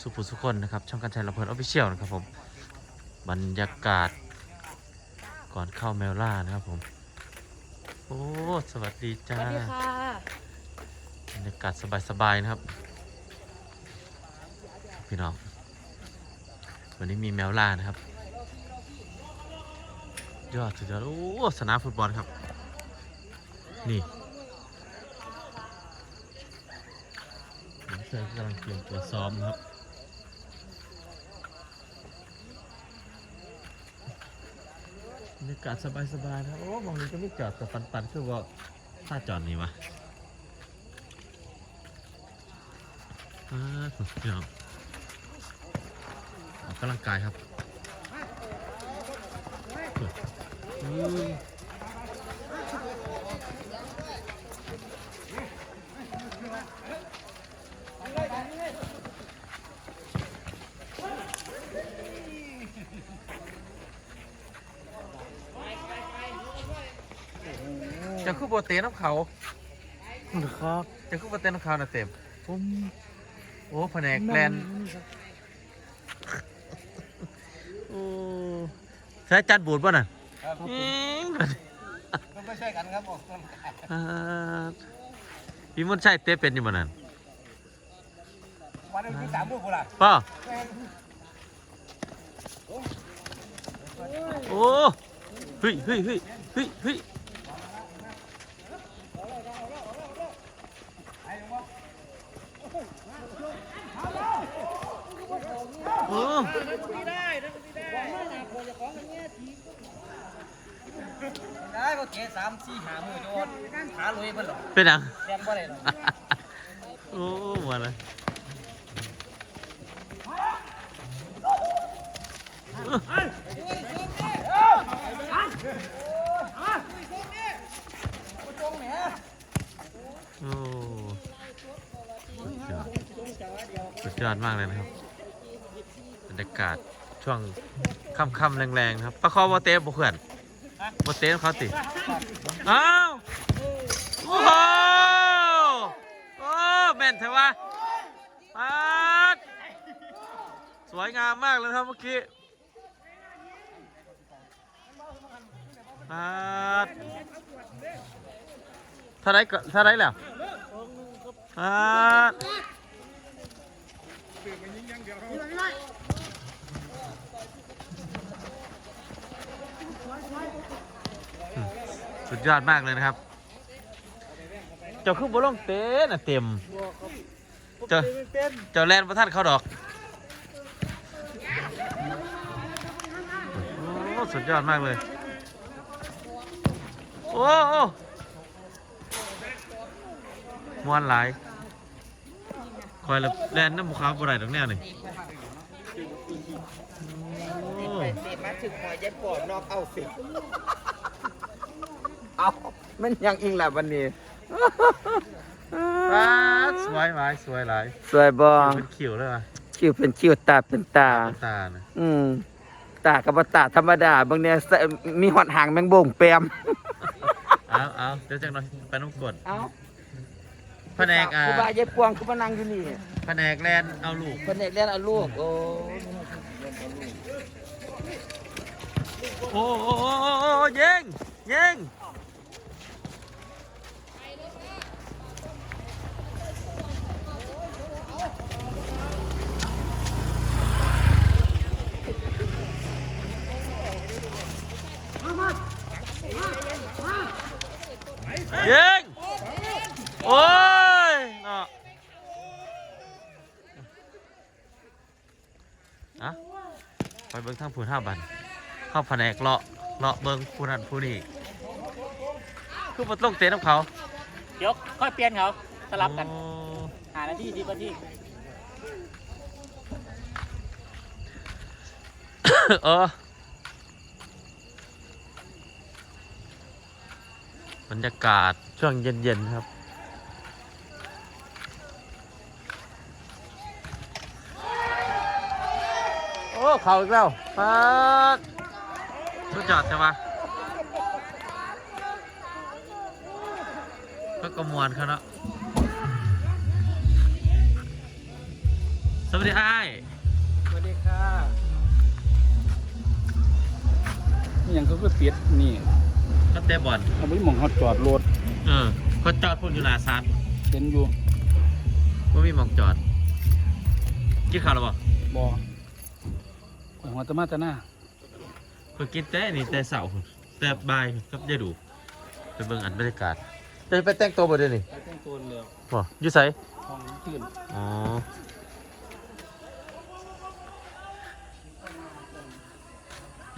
สุภุสุคนนะครับ ช่องการชัยลำเพลินออฟฟิเชียลนะครับผม บรรยากาศ ก่อนเข้าเมลล่านะครับผม โอ้ สวัสดีสจ้าวัสดีค่ะบรรยากาศสบายๆนะครับ พี่น้อง วันนี้มีแมวล่านะครับ ยอดสุดยอด โอ้ สนามฟุตบอลครับ นี่ผมเชื่อกำลังเตรียมตัวซ้อมนะครับ บรรยากาศสบายๆนะโอ้มองนี้ก็ไม่จอดแต่ปันๆคือว่าถ้าจอดนี่วะอ่าพี่น้อดออกกำลังกายครับอืม จะคือโบเตน้ำเขาครับ จะคือโบเตน้ำเขานะเต็มผมโอ้แผนกแลนโอ้ใช้จานบูดป่ะน่ะครับอิ๊งต้องไปช่วยกันครับผมอ่าพี่มุนใช่เต้เป็นอยู่บ่นั่นวันนี้มีสามลูกกูล่ะป้าโอ้เฮ้ยเฮ้ยเฮ้ยเฮ้ยเฮ้ย ได้ก็เกสามสี่หามือโดนขาลุยเพิ่นหรอเป็นหยังแกนบ่ได้หรอโอ้มาเลยโอ้สุดยอดมากเลยนะครับากาศช่วงค่ำๆแรงๆครับประคอวอเต้บุเขื่อนวอเต้เขาติอ้าวโอ้โหโอ้แม่นเถอะวะปัดสวยงามมากเลยครับเมื่อกี้ปัดเท่าไรก็เท่าไรแล้วปัด สุดยอดมากเลยนะครับ เจ้าคือบ่ลงเต้นอะเต็ม เจ้าเจ้าแลนประทัดเขาดอกโอ้สุดยอดมากเลย โอ้โอ้มวนหลายคอยละแลนน้ำบุคาบ่ได้ดอกแนวนี่โอ้สิมาถึงหอยยายปอดนอกเอาสิ เอามันยังอิงแหละวันนี้ป๊าดสวยหลายสวยหลายสวยบอเป็นคิวเลยว่ะคิวเป็นคิวตาเป็นตาตานะอืมตากับบ่ตาธรรมดาบางเนี่ยใส่มีหอดหางแมงบ่งแปมเอาเอาเดี๋ยวจังหน่อยไปน้องกดเอาแผนกอ่าครูบายายพวงคือมานั่งอยู่นี่แผนกแลนเอาลูกแผนกเล่นเอาลูกโอ้โอ้โอ้โอ้โอ้โอ้ยิงยิงยิงโอ้ยเนาะอะไป เบิ่งทางผู้ท่าบันเข้าแผนกเลาะเลาะเบิงผู้นั้นผู้นี้คือมาลงเตะน้ำเขาเดี๋ยวค่อยเปลี่ยนเขาสลับกันโอ้หาหน้าที่ดีกว่าที่เออบรรยากาศช่วงเย็นๆครับ เขาอีกแล้วปัดสุดยอดใช่ปะก็กระมวลเขาเนาะสวัสดีไอ้ายสวัสดีค่ะนี่ยังเขาก็ปิดนี่ก็เตะบอลเอาไปหมองเขาจอดรถเออเขาจอดพุ่นอยู่หน้าซานเห็นอยู่ว่ามีหมองจอดกินข้าวหรือเปล่าบอข่อย หัวตะมาตะหน้าเพิ่งกินแต่นี่แต่เสาร์แต่บ่ายครับยายดูไปเบิ่งอันบรรยากาศจะไปแต่งตัวบ่เดี๋ยวนี้ไปแต่งตัวเร็วบ่อยู่ไสห้องตื่นอ๋อ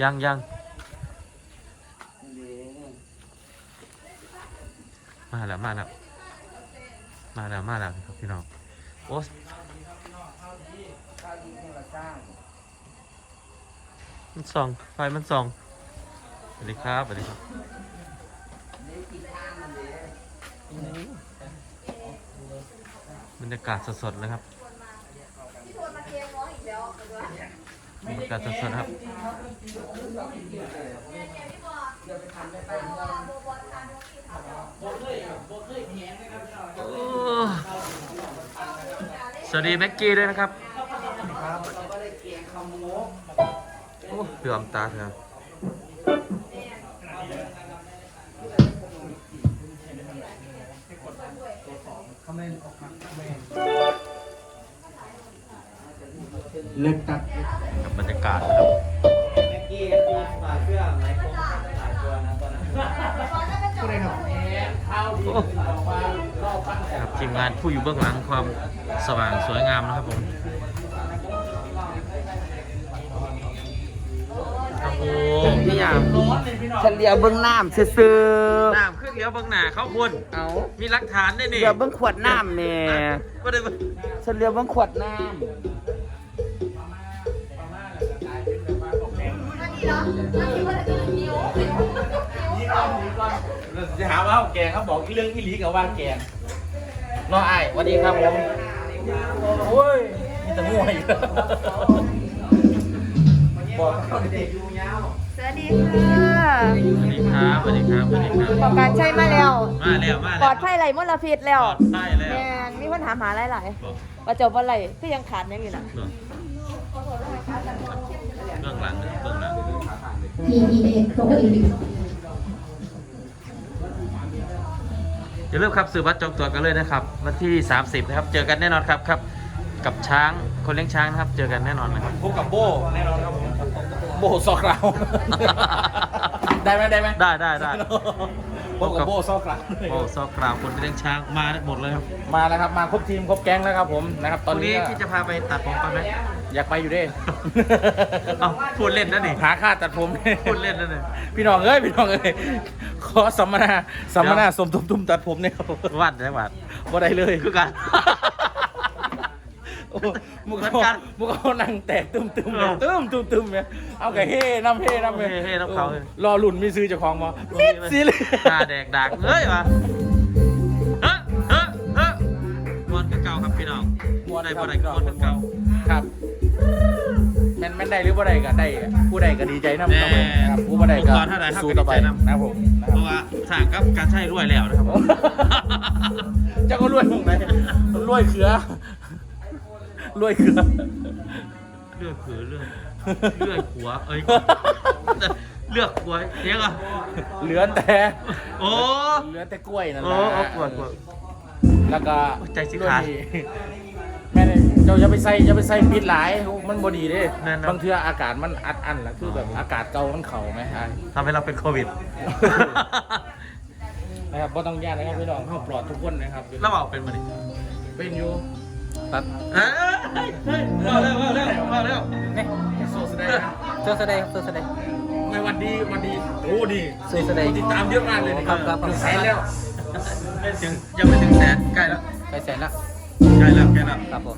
ยังยังมาแล้วมาแล้วมาแล้วมาแล้วครับพี่น้องโอ้ มันส่อง ไฟมันส่อง สวัสดีครับ สวัสดีครับบรรยากาศสดๆเลยครับบรรยากาศสดๆครับสวัสดีแม็กกี้ด้วยนะครับ เดือมตาเถอะกับบรรยากาศนะครับโอ้ครับทีมงานผู้อยู่เบื้องหลังความสว่างสวยงามนะครับผม นี่อย่างฉันเลียวเบิ้งน้ำซื่อน้ำขึ้นเลี้ยวเบื้องหน้าเขาคุณๆเอามีหลักฐานด้วยนี่เลียวเบิ้งขวดน้ำเนี่ยไม่ได้เบิ่งฉันเลียวเบิ้งขวดน้จะหาว่าแกเขาบอกเรื่องอีหลีกับว่าแกงรอไอ้สวัสดีครับผมโอ้ยมีแต่มั่วอยู่ บอกเขาเด็กอยู่ยาวสวัสดีค่ะสวัสดีครับสวัสดีครับสวัสดีครับบอกการใช้มาแล้ว มาแล้วมาปแล้วลอดภัยไรมลพิษแล้ว ปลอดภัยแล้วแมนมีคนถามหาหลายบอกๆว่าจบว่าไรก็ยังขาดยังอยู่นะเบื้องหลังนะเบื้องหลัง PEA เขาก็อีกอย่าลืมครับซื้อบัตรจองตั๋วกันเลยนะครับ วันที่ 30 นะครับ เจอกันแน่นอนครับครับ กับช้างคนเลี้ยงช้างนะครับ เจอกันแน่นอนนะครับ พบกับโบแน่นอนครับผมโบซอกเรา ได้ไหมได้ไหมได้ได้ได้ พบกับโบซอกเราโอ้ซอกกราวคนเลี้ยงช้างมาหมดเลยครับมาแล้วครับมาครบทีมครบแก๊งแล้วครับผมนะครับ ตตออนนนี้นี้ที่จะพาไปตัดผมไปไหมอยากไปอยู่เด้เอ้าพูดเล่นนะนี่หาค่าตัดผม พูดเล่นนะนี่ พี่น้องเอ้ยพี่น้องเอ้ยขอสัมมนาสัมมนาสมทบทุมตัดผมเนี่ยครับวัดได้วัดบ่ได้เลย คือกัน โอ้มุกเหมือนกันมุกเขานั่งแตกตึมตึมเออตึมตึมตึมเนี่ยเอาไก่เฮ่น้ำเฮ่น้ำเฮ่เฮ่น้ำเขา รอหลุนมีซื้อเจากของมามิดสิเลยตาแดกดักเฮ้ยวะเฮ้ยเฮ้ยเฮ้ยมวนคือเก่าครับพี่น้องมวนใดบ่ได้ก็มวนคือเก่าครับแม่นแม่นได้หรือบ่ได้ก็ได้ผู้ใดก็ดีใจนำครับผมครับผู้บ่ได้ก็สู้ต่อไปนะครับผมนะเพครับราะว่าสร้างกับการใช้รวยแล้วนะครับผม เจ้าก็รวยตรงไหนรวยเขือ รวยเขือเลือกขือเลือกเลือกหัวเอ้ยเลือกหัวเนี้ยอะเหลือแต่โอ้เหลือแต่กล้วยนั่นแหโอ้ละโอ้ปวดปวด แล้วก็ใจสิขาดด้วยแม่เนี่ยเจ้าอย่าไปใส่อย่าไปใส่ปิดหลายมันบ่ดีเด้แน่นอนบางเทื่ออากาศมันอัดอั้นแล้วคือแบบอากาศเก่ามันเข่าไหมฮะทำให้เราเป็นโควิด นะครับบ่ต้องแย่านนะครับพี่น้องเขาปลอดทุกคนนะครับแล้วเอาเป็นมาดิเป็นอยู่ ตัดเอ้ยเฮ้ยมาเร็วมาเร็วมาเร็วนี่โซสได้นะเสื้อแสดงเสื้อแสดงไม่วันดีวันดีโอ้ดีเสื้อแสดงคนติดตามเยอะมากเลยนะครับครับครับหนึ่งแสนแล้วไม่ถึงยังไม่ถึงแสนใกล้แล้วไปแสนละใกล้แล้วใกล้แล้วครับผม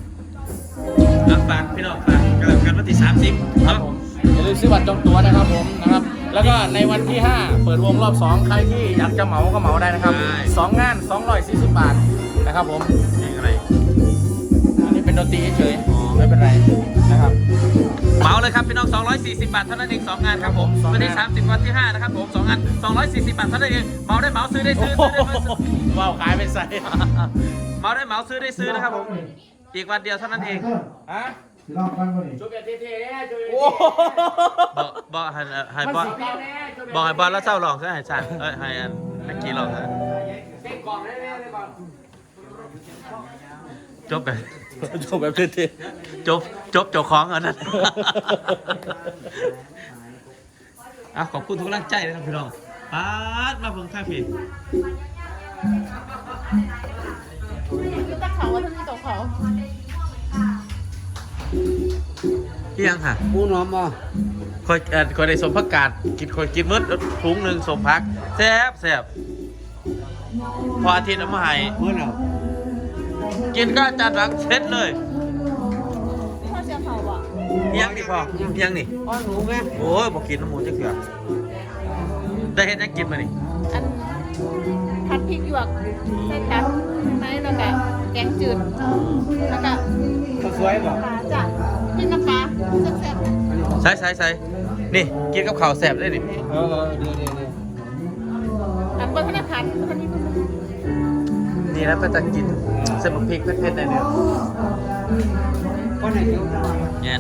รับฝากพี่น้องฝากกันแล้วกันวันที่สามสิบครับผมอย่าลืมซื้อบัตรจองตั๋วนะครับผมนะครับ แล้วก็ในวันที่ 5 เปิดวงรอบ 2 ใครที่อยากจะเหมาก็เหมาได้นะครับสองงาน240บาทนะครับผม เพลงอะไรอันนี้เป็นดนตรีเฉยอ๋อๆไม่เป็นไรนะครับเหมาเลยครับพี่น้อง 240 บาทเท่านั้นเอง2งานครับผมสองงานวันที่30วันที่ 5 นะครับผม2งาน 240 บาทเท่านั้นเองเหมาได้เหมาซื้อได้ซื้อซื้อได้ซื้อว้าวขายไปใส่เหมาได้เหมาซื้อได้ซื้อนะครับผม อีกวันเดียวเท่านั้นเองฮะสิลองฟังบ่นี่จุ๊บแบบเท่ๆเนี่ยจุ๊บแบบโอ้เท่บอกบอกให้ให้ๆบอลมันสิแน่จุ๊บแบบบอกให้บอลแล้วเศร้าลองซะให้สั่นเอ้ยให้อันเมื่อกี้ลองซะเต้นกล่องแน่ๆเลยก่อนจบไป จุ๊บแบบเท่จบจบเจ้าของอันนั้นอะขอบคุณทุกกำลังใจนะครับพี่น้องปาดมาเพิ่งท่าพี่คือตะเขาว่าทั้งนี้ตกเขาเที่ยงค่ะปูน้อมบ่คอยเอ่อคอยได้สมพักกาดกินคอยกินมืดถุงหนึ่งสมพักแซ่บแซ่บพออาทิตย์เอามาให้เมื่อแล้ว กินก็จัดหลังเซ็ตเลยพ่อเสียเขาบ่เที่ยังนี่พอเที่ยังนี่อ้อนหนูไงโอ้ยบอกกินน้ำหมูจะเขือได้เห็นยังกินมานี่อันผัดพริกหยวกใส่ตับไม้แล้วก็แกงจืดแล้วก็ก็สวยบ่ปลาจ้ะเป็นน้ำปลาแซ่บใส่ใส่ใส่นี่กินกับข้าวแซ่บได้นี่เออเดี๋ยวเดี๋ยวเดี๋ยวๆอันบนธนาคารคนนี้นี่นะเพื่อจะกินเส้นหมึกพริกเผ็ดๆในเนื้อคนไหนเดียวเนี่ย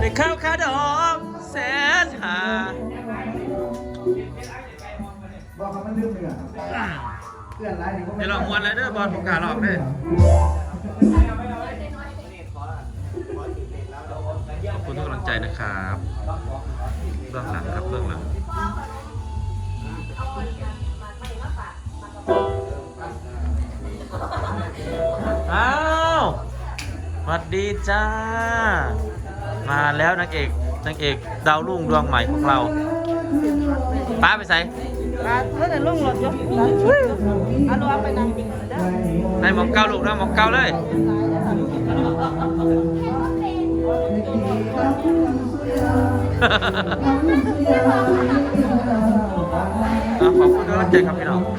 ได้ข้าวขาดองแสนหาบอกเขามันลืมเลยอะเพื่อนหลายนี่ก็เดี๋ยวลองมวนเลยเด้อบอลผมกล้าลองเด้อขอบคุณทุกกำลังใจนะครับเบื้องหลังครับเบื้องหลัง สวัสดีจ้า มาแล้วนางเอกนางเอกดาวรุ่งดวงใหม่ของเรา ป้าไปใส่ปลาเพื่อนลุงหลดยกเอาลงไปนั่งกินเด้อในหมองเก้าลูกนะหมองเก้าเลย อะขอบคุณทุกกำลังใจครับพี่น้องก่อ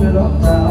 จ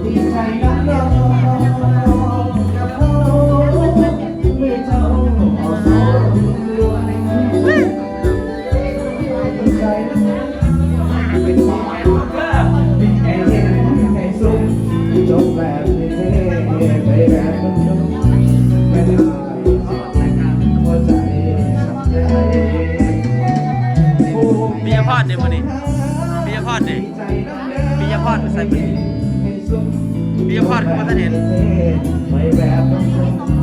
เลิศกับเขาเมื่อเจ้าออกโซ่รวยใจนักเป็นความหมายว่าไอ้เห็นไอ้ซุ้มจบแบบนี้ไปแบบนุ่มๆไม่ได้หัวใจสับใจปิยพร เดี๋ยวพรเดี๋ยวใจน้ำเลืปิยพรใส่ไปไอ้ซุ้มาท่านเห็น